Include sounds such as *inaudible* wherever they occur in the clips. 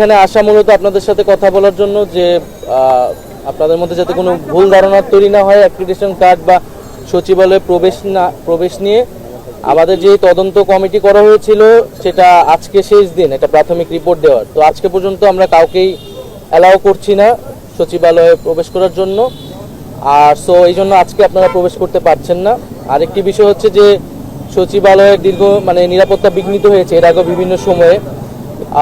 এখানে আসা মূলত আপনাদের সাথে কথা বলার জন্য যে আপনাদের মধ্যে যাতে কোনো ভুল ধারণা তৈরি না হয় অ্যাক্রিডিটেশন কার্ড বা সচিবালয়ে প্রবেশ না, প্রবেশ নিয়ে। আমাদের যে তদন্ত কমিটি করা হয়েছিল, সেটা আজকে শেষ দিন, একটা প্রাথমিক রিপোর্ট দেওয়ার। তো আজকে পর্যন্ত আমরা কাউকেই অ্যালাউ করছি না সচিবালয়ে প্রবেশ করার জন্য। আর সো এই জন্য আজকে আপনারা প্রবেশ করতে পারছেন না। আরেকটি বিষয় হচ্ছে যে সচিবালয়ের দীর্ঘ মানে নিরাপত্তা বিঘ্নিত হয়েছে, এর আগে বিভিন্ন সময়ে।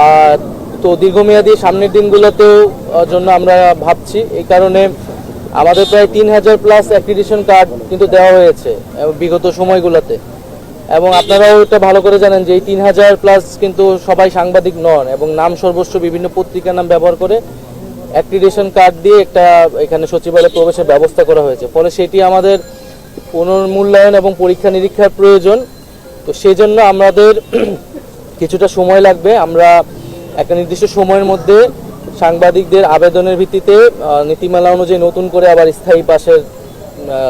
আর তো দীর্ঘমেয়াদী সামনের দিনগুলোতেও জন্য আমরা ভাবছি। এই কারণে আমাদের প্রায় তিন হাজার প্লাস অ্যাক্রিডিশন কার্ড কিন্তু দেওয়া হয়েছে বিগত সময়গুলোতে। এবং আপনারাও এটা ভালো করে জানেন যে এই তিন হাজার প্লাস কিন্তু সবাই সাংবাদিক নন, এবং নাম সর্বস্ব বিভিন্ন পত্রিকার নাম ব্যবহার করে অ্যাক্রিডিশন কার্ড দিয়ে একটা এখানে সচিবালয়ে প্রবেশের ব্যবস্থা করা হয়েছে। ফলে সেটি আমাদের পুনর্মূল্যায়ন এবং পরীক্ষা নিরীক্ষার প্রয়োজন। তো সেই জন্য আমাদের *clears throat* কিছুটা সময় লাগবে। আমরা একটা নির্দিষ্ট সময়ের মধ্যে সাংবাদিকদের আবেদনের ভিত্তিতে নীতিমালা অনুযায়ী নতুন করে আবার স্থায়ী পাশের আহ,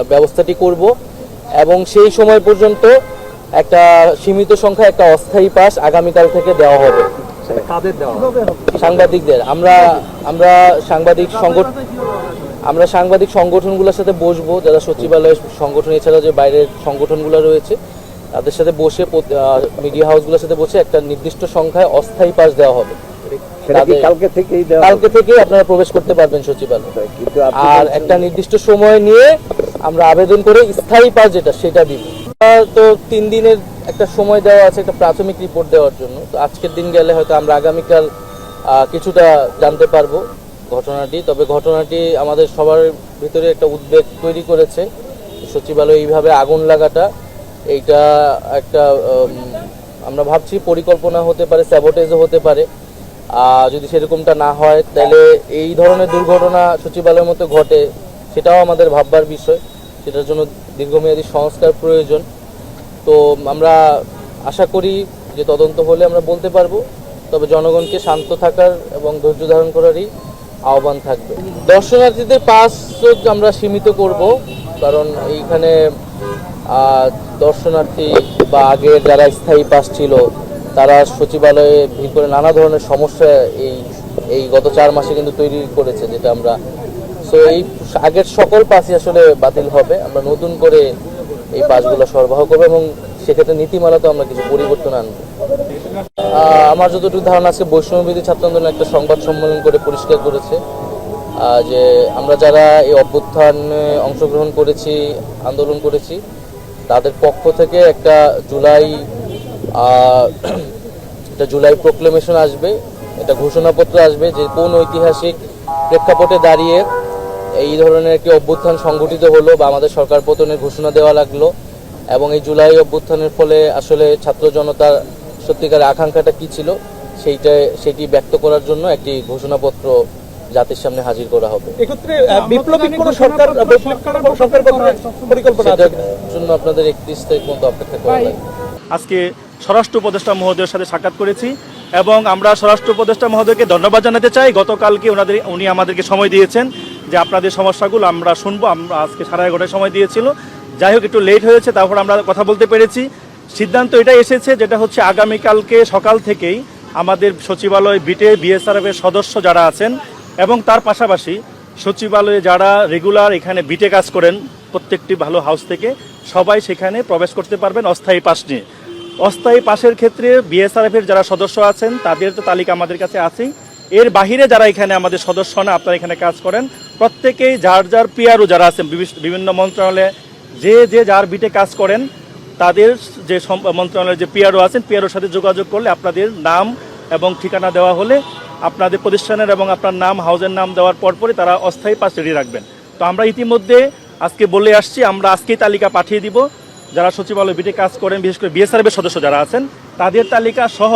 ব্যবস্থাটি করব এবং সেই সময় পর্যন্ত একটা সীমিত সংখ্যা একটা অস্থায়ী পাস আগামীকাল থেকে দেওয়া হবে। সেটা কাদের দেওয়া হবে? সাংবাদিকদের। আমরা আমরা সাংবাদিক সংগঠন আমরা সাংবাদিক সংগঠনগুলোর সাথে বসবো যারা সচিবালয় সংগঠন এছাড়া যে বাইরের সংগঠনগুলো রয়েছে। তাদের সাথে বসে মিডিয়া হাউসগুলোর সাথে বসে একটা নির্দিষ্ট সংখ্যায় অস্থায়ী পাস দেওয়া হবে। কালকে থেকেই কালকে থেকে আপনারা প্রবেশ করতে পারবেন সচিবালয়। আর একটা নির্দিষ্ট সময় নিয়ে আমরা আবেদন করে স্থায়ী পাস যেটা সেটা দিব। তো তিন দিনের একটা সময় দেওয়া আছে একটা প্রাথমিক রিপোর্ট দেওয়ার জন্য। তো আজকের দিন গেলে হয়তো আমরা আগামীকাল কিছুটা জানতে পারব ঘটনাটি। তবে ঘটনাটি আমাদের সবার ভিতরে একটা উদ্বেগ তৈরি করেছে। সচিবালয়ে এইভাবে আগুন লাগাটা এইটা একটা আমরা ভাবছি পরিকল্পনা হতে পারে স্যাবোটেজও হতে পারে। যদি সেরকমটা না হয়, তাহলে এই ধরনের দুর্ঘটনা সচিবালয়ের মতো ঘটে, সেটাও আমাদের ভাববার বিষয়। সেটার জন্য দীর্ঘমেয়াদী সংস্কার প্রয়োজন। তো আমরা আশা করি যে তদন্ত হলে আমরা বলতে পারব, তবে জনগণকে শান্ত থাকার এবং ধৈর্য ধারণ করারই আহ্বান থাকবে। দর্শনার্থীদের পাস আমরা সীমিত করব, কারণ এইখানে দর্শনার্থী বা আগের যারা স্থায়ী পাস ছিল, তারা সচিবালয়ে ভিড় করে নানা ধরনের সমস্যা এই এই গত চার মাসে কিন্তু তৈরি করেছে, যেটা আমরা সো এই আগের সকল পাসই আসলে বাতিল হবে। আমরা নতুন করে এই পাসগুলো সরবরাহ করব এবং সেক্ষেত্রে নীতিমালাতে আমরা কিছু পরিবর্তন আনব। আমার যতটুকু ধারণা আছে বৈষম্যবিধি ছাত্র আন্দোলন একটা সংবাদ সম্মেলন করে পরিষ্কার করেছে যে আমরা যারা এই অভ্যুত্থানে অংশগ্রহণ করেছি, আন্দোলন করেছি তাদের পক্ষ থেকে একটা জুলাই একটা জুলাই প্রোক্লেমেশন আসবে, একটা ঘোষণাপত্র আসবে যে কোন ঐতিহাসিক প্রেক্ষাপটে দাঁড়িয়ে এই ধরনের একটি অভ্যুত্থান সংগঠিত হলো বা আমাদের সরকার পতনের ঘোষণা দেওয়া লাগল এবং এই জুলাই অভ্যুত্থানের ফলে আসলে ছাত্র জনতার সত্যিকার আকাঙ্ক্ষাটা কি ছিল, সেইটা, সেটি ব্যক্ত করার জন্য একটি ঘোষণাপত্র জাতির সামনে হাজির করা হবে। এক্ষেত্রে বিপ্লবী কোন সরকার সরকার পরিকল্পনা জন্য আপনাদের একত্রিশ তারিখ পর্যন্ত অপেক্ষা করা আজকে স্বরাষ্ট্র উপদেষ্টা মহোদয়ের সাথে সাক্ষাৎ করেছি এবং আমরা স্বরাষ্ট্র উপদেষ্টা মহোদয়কে ধন্যবাদ জানাতে চাই। গতকালকে ওনাদের উনি আমাদেরকে সময় দিয়েছেন যে আপনাদের সমস্যাগুলো আমরা শুনব। আমরা আজকে সাড়ে এগারোটায় সময় দিয়েছিল। যাই হোক একটু লেট হয়েছে তারপর আমরা কথা বলতে পেরেছি। সিদ্ধান্ত এটাই এসেছে যেটা হচ্ছে আগামীকালকে সকাল থেকেই আমাদের সচিবালয় বিটে বিএসআরএফের সদস্য যারা আছেন এবং তার পাশাপাশি সচিবালয়ে যারা রেগুলার এখানে বিটে কাজ করেন, প্রত্যেকটি ভালো হাউস থেকে সবাই সেখানে প্রবেশ করতে পারবেন অস্থায়ী পাস নিয়ে। অস্থায়ী পাশের ক্ষেত্রে বিএসআরএফ এর যারা সদস্য আছেন, তাদের তো তালিকা আমাদের কাছে আছেই। এর বাহিরে যারা এখানে আমাদের সদস্য না, আপনারা এখানে কাজ করেন। প্রত্যেকেই যার যার পিআরও যারা আছেন বিভিন্ন মন্ত্রণালয়ে যে যে যার বিটে কাজ করেন, তাদের যে মন্ত্রণালয়ের যে পিআরও আছেন, পিআরওর সাথে যোগাযোগ করলে আপনাদের নাম এবং ঠিকানা দেওয়া হলে আপনাদের প্রতিষ্ঠানের এবং আপনার নাম, হাউজের নাম দেওয়ার পরপরই তারা অস্থায়ী পাস রেডি রাখবেন। তো আমরা ইতিমধ্যে আজকে বলে আসছি, আমরা আজকেই তালিকা পাঠিয়ে দিব। যারা সচিবালয় বিটে কাজ করেন, বিশেষ করে বিএসআরএফের সদস্য যারা আছেন, তাদের তালিকা সহ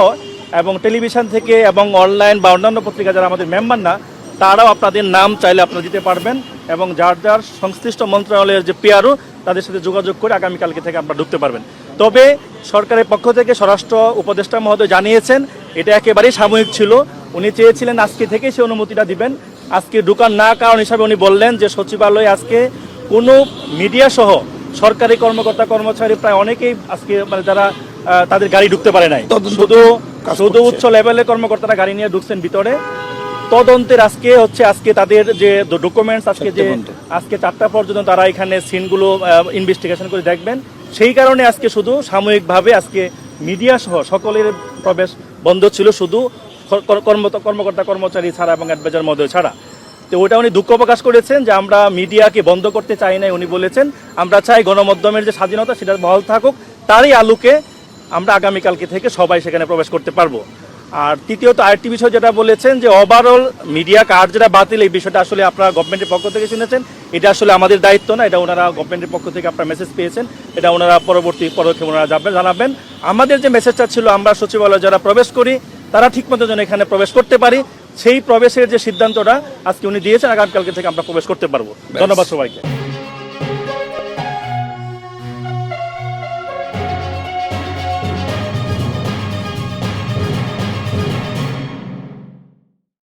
এবং টেলিভিশন থেকে এবং অনলাইন বা অন্যান্য পত্রিকা যারা আমাদের মেম্বার না, তারাও আপনাদের নাম চাইলে আপনারা দিতে পারবেন এবং যার যার সংশ্লিষ্ট মন্ত্রণালয়ের যে পিআরও তাদের সাথে যোগাযোগ করে আগামীকালকে থেকে আপনারা ঢুকতে পারবেন। তবে সরকারের পক্ষ থেকে স্বরাষ্ট্র উপদেষ্টা মহোদয় জানিয়েছেন, এটা একেবারেই সাময়িক ছিল। উনি চেয়েছিলেন আজকে থেকে সে অনুমতিটা দিবেন। আজকে ঢুকার না কারণ হিসাবে উনি বললেন যে সচিবালয়ে আজকে কোনো মিডিয়া সহ সরকারি কর্মকর্তা কর্মচারী প্রায় অনেকেই আজকে মানে যারা তাদের গাড়ি ঢুকতে পারে নাই। শুধু শুধু উচ্চ লেভেলের কর্মকর্তারা গাড়ি নিয়ে ঢুকছেন ভিতরে। তদন্তের আজকে হচ্ছে আজকে তাদের যে ডকুমেন্টস আজকে যে আজকে চারটা পর্যন্ত তারা এখানে সিনগুলো ইনভেস্টিগেশন করে দেখবেন। সেই কারণে আজকে শুধু সাময়িকভাবে আজকে মিডিয়া সহ সকলের প্রবেশ বন্ধ ছিল। শুধু কর্মকর্তা, কর্মচারী ছাড়া এবং অ্যাডভাইজার মধ্যে ছাড়া। তো ওটা উনি দুঃখ প্রকাশ করেছেন যে আমরা মিডিয়াকে বন্ধ করতে চাই নাই, উনি বলেছেন। আমরা চাই গণমাধ্যমের যে স্বাধীনতা, সেটা বহাল থাকুক। তারই আলোকে আমরা আগামীকালকে থেকে সবাই সেখানে প্রবেশ করতে পারব। আর তৃতীয়ত আরেকটি বিষয় যেটা বলেছেন যে ওভারঅল মিডিয়া কার্ড যেটা বাতিল, এই বিষয়টা আসলে আপনারা গভর্নমেন্টের পক্ষ থেকে শুনেছেন। এটা আসলে আমাদের দায়িত্ব না, এটা ওনারা গভর্নমেন্টের পক্ষ থেকে আপনারা মেসেজ পেয়েছেন। এটা ওনারা পরবর্তী পদক্ষেপ ওনারা যাবেন জানাবেন। আমাদের যে মেসেজটা ছিল, আমরা সচিবালয়ে যারা প্রবেশ করি তারা ঠিকমতো যেন এখানে প্রবেশ করতে পারি। সেই প্রবেশের যে সিদ্ধান্তটা আজকে উনি দিয়েছেন আগামীকালকে থেকে আমরা প্রবেশ করতে পারব। ধন্যবাদ সবাইকে।